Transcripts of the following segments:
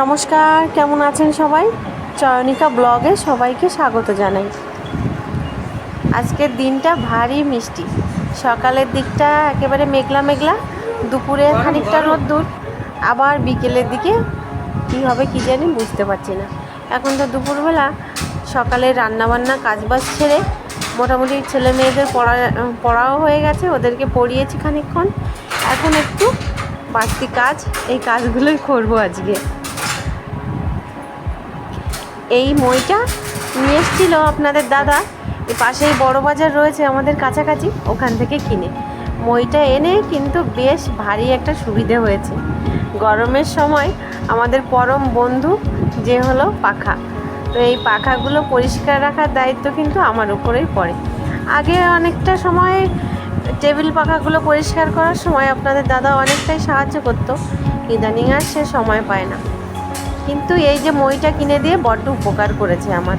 নমস্কার, কেমন আছেন সবাই? চয়নিকা ব্লগে সবাইকে স্বাগত জানাই। আজকের দিনটা ভারী মিষ্টি। সকালের দিকটা একেবারে মেঘলা মেঘলা, দুপুরে খানিকটা রোদ্দুর, আবার বিকেলের দিকে কী হবে কী জানি বুঝতে পারছি না। এখন তো দুপুরবেলা, সকালে রান্নাবান্না কাজবাজ ছেড়ে মোটামুটি ছেলে মেয়েদের পড়া, পড়াও হয়ে গেছে, ওদেরকে পড়িয়েছি খানিকক্ষণ। এখন একটু বাড়তি কাজ, এই কাজগুলোই করব আজকে। এই মইটা নিয়ে এসেছিল আপনাদের দাদা। পাশেই বড় বাজার রয়েছে আমাদের কাছাকাছি, ওখান থেকে কিনে। মইটা এনে কিন্তু বেশ ভারী একটা সুবিধে হয়েছে। গরমের সময় আমাদের পরম বন্ধু যে হলো পাখা। তো এই পাখাগুলো পরিষ্কার রাখার দায়িত্ব কিন্তু আমার উপরেই পড়ে। আগে অনেকটা সময় টেবিল পাখাগুলো পরিষ্কার করার সময় আপনাদের দাদা অনেকটাই সাহায্য করতো। ইদানিং আর সে সময় পায় না। কিন্তু এই যে মইটা কিনে দিয়ে বড্ড উপকার করেছে আমার।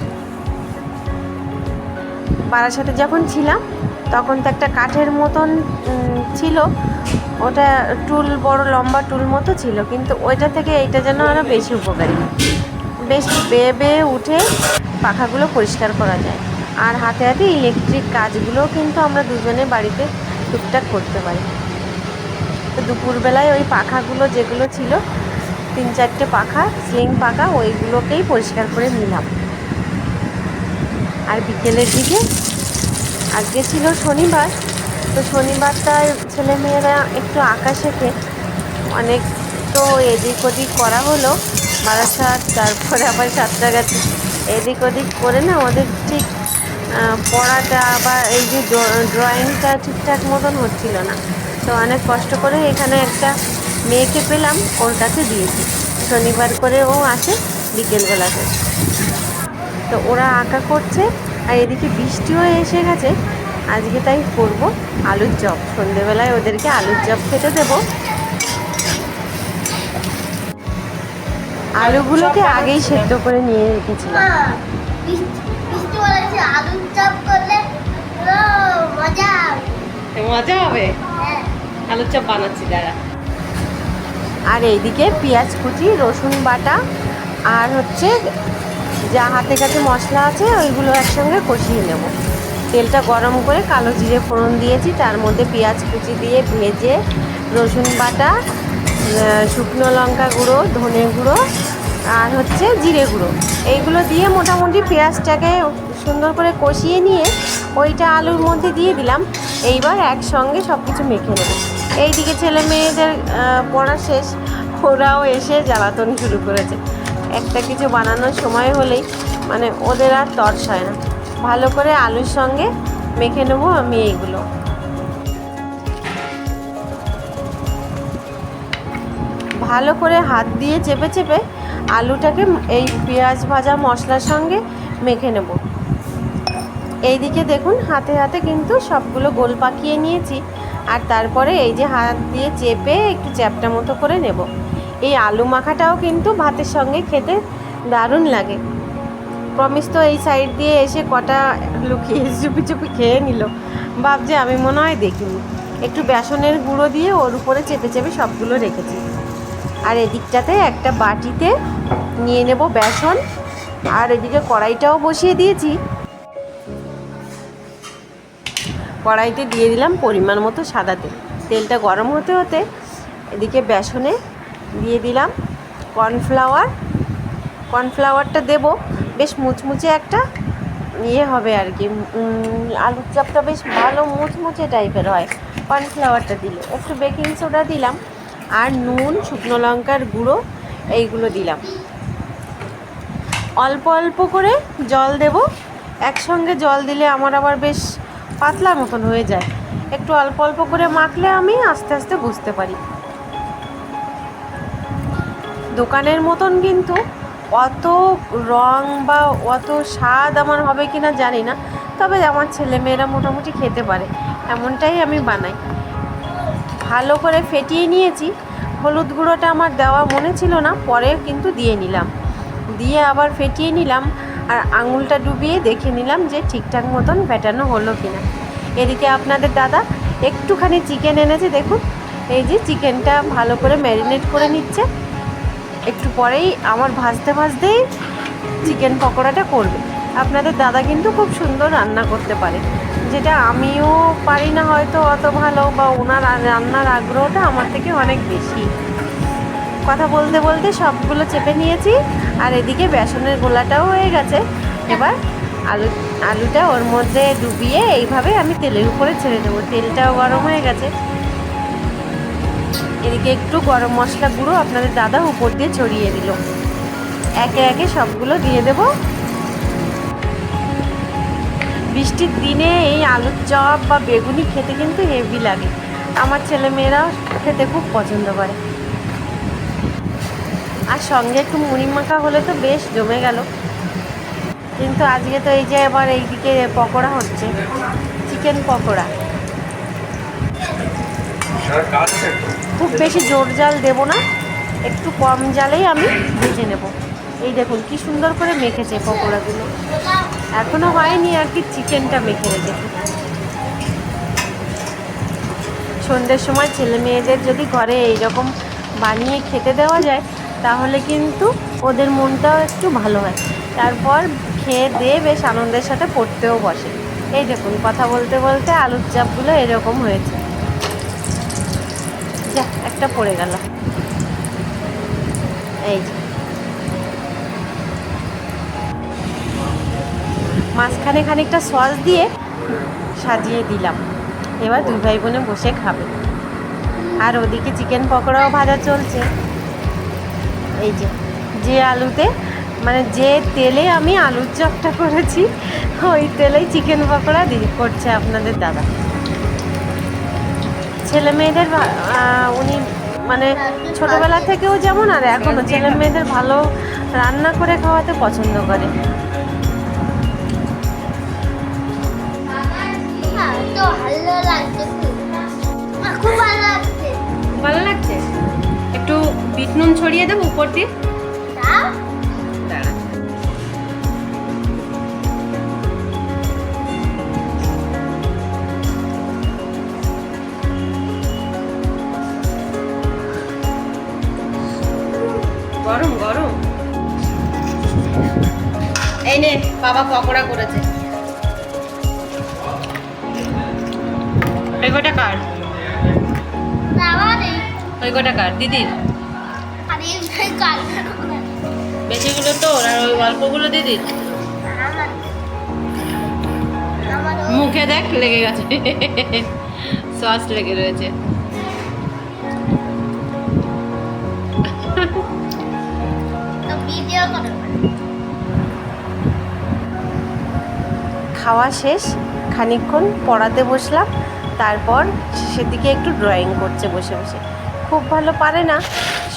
বারাসাতে যখন ছিলাম, তখন তো একটা কাঠের মতন ছিল। ওটা টুল, বড় লম্বা টুল মতো ছিল, কিন্তু ওইটা থেকে এইটা যেন আরও বেশি উপকারী। বেশ বেয়ে বেয়ে উঠে পাখাগুলো পরিষ্কার করা যায়। আর হাতে হাতে ইলেকট্রিক কাজগুলোও কিন্তু আমরা দুজনে বাড়িতে টুকটাক করতে পারি। তো দুপুরবেলায় ওই পাখাগুলো যেগুলো ছিল তিন চারটে পাখা স্লিং পাখা, ওইগুলোকেই পরিষ্কার করে নিলাম। আর বিকেলের দিকে আজকে ছিল শনিবার, তো শনিবারটায় ছেলেমেয়েরা একটু আঁকা শেখে অনেক তো এদিক ওদিক করা হলো, বারাসাত, তারপরে আবার সাঁতরাগাছি এদিক ওদিক করে না ওদের ঠিক পড়াটা বা এই যে ড্রয়িংটা ঠিকঠাক মতন হচ্ছিল না। তো অনেক কষ্ট করে এখানে একটা মেয়েকে পেলাম ওর কাছে দিয়েছি। শনিবার করে ও আসে বিকেলবেলাতে তো ওরা আঁকা করছে আর এদিকে বৃষ্টিও এসে গেছে। আজকে তাই করব আলুর চপ। সন্ধেবেলায় ওদেরকে আলুর চপ খেতে দেব। আলুগুলোকে আগেই সেদ্ধ করে নিয়ে রেখেছিলাম। মজা হবে। মজা হবে? হ্যাঁ। আলুর চপ বানাচ্ছি দাঁড়া। আর এইদিকে পেঁয়াজ কুচি, রসুন বাটা আর হচ্ছে যা হাতে কাছে মশলা আছে, ওইগুলো একসঙ্গে কষিয়ে নেব। তেলটা গরম করে কালো জিরে ফোড়ন দিয়েছি, তার মধ্যে পেঁয়াজ কুচি দিয়ে ভেজে রসুন বাটা শুকনো লঙ্কা গুঁড়ো, ধনে গুঁড়ো আর হচ্ছে জিরে গুঁড়ো। এইগুলো দিয়ে মোটামুটি পেঁয়াজটাকে সুন্দর করে কষিয়ে নিয়ে ওইটা আলুর মধ্যে দিয়ে দিলাম। এইবার একসঙ্গে সব কিছু মেখে নেব। এইদিকে ছেলে মেয়েদের পড়া শেষ, ওরাও এসে জ্বালাতন শুরু করেছে। একটা কিছু বানানোর সময় হলেই মানে ওদের আর তর্স হয় না। ভালো করে আলুর সঙ্গে মেখে নেব আমি এইগুলো। ভালো করে হাত দিয়ে চেপে চেপে আলুটাকে এই পেঁয়াজ ভাজা মশলার সঙ্গে মেখে নেব। এইদিকে দেখুন, হাতে হাতে কিন্তু সবগুলো গোল পাকিয়ে নিয়েছি। আর তারপরে এই যে হাত দিয়ে চেপে একটু চ্যাপটা মতো করে নেব। এই আলু মাখাটাও কিন্তু ভাতের সঙ্গে খেতে দারুণ লাগে। প্রমিস তো এই সাইড দিয়ে এসে কটা লুকিয়ে চুপি চুপি খেয়ে নিল। ভাবছে আমি মনে হয় দেখিনি। একটু বেসনের গুঁড়ো দিয়ে ওর উপরে চেপে চেপে সবগুলো রেখেছি। আর এদিকটাতে একটা বাটিতে নিয়ে নেব বেসন। আর এদিকে কড়াইটাও বসিয়ে দিয়েছি। কড়াইতে দিয়ে দিলাম পরিমাণ মতো সাদা তেল। তেলটা গরম হতে হতে এদিকে বেসনে দিয়ে দিলাম কর্নফ্লাওয়ার। কর্নফ্লাওয়ারটা দেব। বেশ মুচমুচে একটা ইয়ে হবে আর কি। আলুর চপটা বেশ ভালো মুচমুচে টাইপের হয়। কর্নফ্লাওয়ারটা দিলে। একটু বেকিং সোডা দিলাম আর নুন, শুকনো লঙ্কার গুঁড়ো এইগুলো দিলাম। অল্প অল্প করে জল দেব। একসঙ্গে জল দিলে আমার আবার বেশ পাতলা মতন হয়ে যায়। একটু অল্প অল্প করে মাখলে আমি আস্তে আস্তে বুঝতে পারি। দোকানের মতন কিন্তু অত রং বা অত স্বাদ আমার হবে কি না জানি না। তবে আমার ছেলেমেয়েরা মোটামুটি খেতে পারে। এমনটাই আমি বানাই। ভালো করে ফেটিয়ে নিয়েছি। হলুদ গুঁড়োটা আমার দেওয়া মনে ছিল না, পরে কিন্তু দিয়ে নিলাম। দিয়ে আবার ফেটিয়ে নিলাম। আর আঙুলটা ডুবিয়ে দেখে নিলাম যে ঠিকঠাক মতন ফেটানো হলো কিনা। এদিকে আপনাদের দাদা একটুখানি চিকেন এনেছে, দেখুন। এই যে চিকেনটা ভালো করে ম্যারিনেট করে নিচ্ছে। একটু পরেই আমার ভাজতে ভাজতেই চিকেন পকোড়াটা করবে। আপনাদের দাদা কিন্তু খুব সুন্দর রান্না করতে পারে। যেটা আমিও পারি না হয়তো অত ভালো, বা ওনার রান্নার আগ্রহটা আমার থেকে অনেক বেশি। কথা বলতে বলতে সবগুলো চেপে নিয়েছি, আর এদিকে বেসনের গোলাটাও হয়ে গেছে। এবার আলু, আলুটা ওর মধ্যে ডুবিয়ে এইভাবে আমি তেলের উপরে ছেড়ে দেবো। তেলটাও গরম হয়ে গেছে। এদিকে একটু গরম মশলা গুঁড়ো আপনাদের দাদা উপর দিয়ে ছড়িয়ে দিল। একে একে সবগুলো দিয়ে দেব। বৃষ্টির দিনে এই আলুর চপ বা বেগুনি খেতে কিন্তু হেভি লাগে। আমার ছেলে মেয়েরাও খেতে খুব পছন্দ করে। আর সঙ্গে একটু মুড়ি মাখা হলে তো বেশ জমে গেল। কিন্তু আজকে তো এই যে আবার এইদিকে পকোড়া হচ্ছে, চিকেন পকোড়া। খুব বেশি জোর জাল দেবো না, একটু কম জালেই আমি ভেজে নেব। এই দেখুন কি সুন্দর করে মেখেছে পকোড়াগুলো। এখনও হয়নি আর কি চিকেনটা মেখে রেখেছে। সন্ধ্যের সময় ছেলে মেয়েদের যদি ঘরে এইরকম বানিয়ে খেতে দেওয়া যায় তাহলে কিন্তু ওদের মনটাও একটু ভালো হয়। তারপর খেয়ে দিয়ে বেশ আনন্দের সাথে পড়তেও বসে। এই দেখুন, কথা বলতে বলতে আলুর চাপগুলো এরকম হয়েছে। যা, একটা পড়ে গেল। এই যে। মাঝখানে খানিকটা সস দিয়ে সাজিয়ে দিলাম। এবার দুই ভাই বোনে বসে খাবে। আর ওদিকে চিকেন পকোড়াও ভাজা চলছে। এই যে যে আলুতে মানে যে তেলে আমি আলুর চপটা করেছি ওই তেলেই চিকেন পকোড়া দিয়ে করছে আপনাদের দাদা। ছেলে মেয়েদের উনি মানে ছোটবেলা থেকেও যেমন আর এখনও ছেলে মেয়েদের ভালো রান্না করে খাওয়াতে পছন্দ করে। হ্যাঁ, লাগছে। ভালো লাগছে? একটু বিট নুন ছড়িয়ে দেবো উপর দিয়ে? গরম গরম। এই নে বাবা পকোড়া করেছে। কটা কার? নেই ওই কটা কার? দিদির? বেশিগুলো তোর আর ওই অল্পগুলো দিদির। মুখে দেখ লেগে গেছে। সস লেগে রয়েছে। খাওয়া শেষ খানিকক্ষণ পড়াতে বসলাম তারপর শেষের দিকে একটু ড্রয়িং করছে বসে বসে। খুব ভালো পারে না,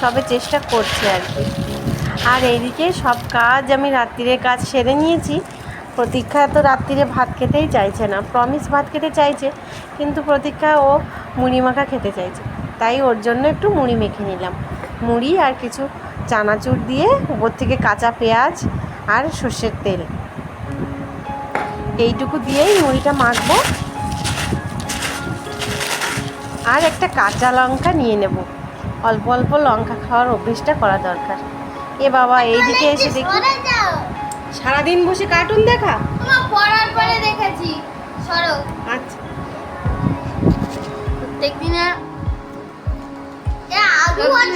সবে চেষ্টা করছে আর কি। আর এইদিকে সব কাজ আমি রাত্রিরে কাজ সেরে নিয়েছি। প্রতীক্ষা তো রাত্রিরে ভাত খেতেই চাইছে না প্রমিস ভাত খেতে চাইছে, কিন্তু প্রতীক্ষা ও মুড়ি মাখা খেতে চাইছে। তাই ওর জন্য একটু মুড়ি মেখে নিলাম। মুড়ি আর কিছু চানাচুর দিয়ে উপর থেকে কাঁচা পেঁয়াজ আর সর্ষের তেল। এইটুকু দিয়েই মুড়িটা মাখবো। আর একটা কাঁচা লঙ্কা নিয়ে নেব। অল্প অল্প লঙ্কা খাওয়ার অভ্যেসটা করা দরকার। এ বাবা এইদিকে এসে দেখি। সরে সারাদিন বসে কার্টুন দেখা? পড়ার পরে দেখেছি। সরো। আচ্ছা। প্রত্যেক দিনে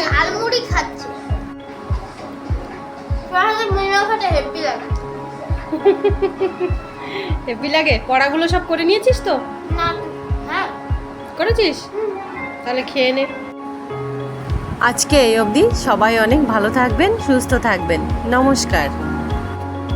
ঝালমুড়ি খাচ্ছে। হেপি লাগে। হেপি লাগে? পড়াগুলো সব করে নিয়েছিস তো? না। করেছিস? তাহলে খেয়ে নে। আজকে এই অবধি সবাই অনেক ভালো থাকবেন সুস্থ থাকবেন। নমস্কার।